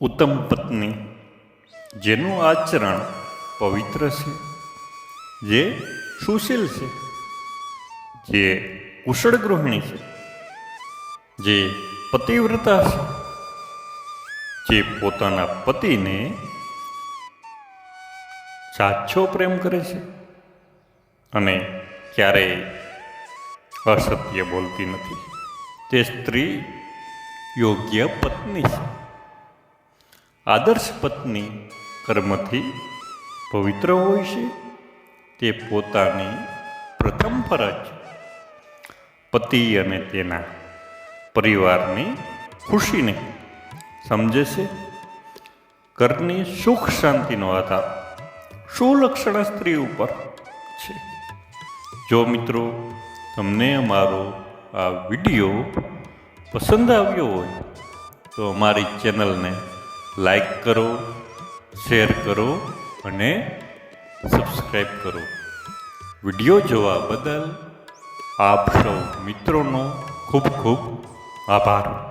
ઉત્તમ પત્ની, જેનું આચરણ પવિત્ર છે, જે સુશીલ છે, જે કુશળ ગૃહિણી છે, જે પતિવ્રતા છે, જે પોતાના પતિને સાચો પ્રેમ કરે છે અને ક્યારેય અસત્ય બોલતી નથી. તે સ્ત્રી યોગ્ય પત્ની છે. આદર્શ પત્ની કર્મથી પવિત્ર હોય છે. તે પોતાની પ્રથમ ફરજ પતિ અને તેના પરિવારની ખુશીને સમજે છે. ઘરની સુખ શાંતિનો આધાર સુલક્ષણ સ્ત્રી ઉપર છે. જો મિત્રો તમને અમારો આ વીડિયો પસંદ આવ્યો હોય, તો અમારી ચેનલને લાઈક કરો શેર કરો અને સબસ્ક્રાઈબ કરો. વીડિયો જોવા બદલ આપ સૌ મિત્રોનો ખૂબ ખૂબ આભાર.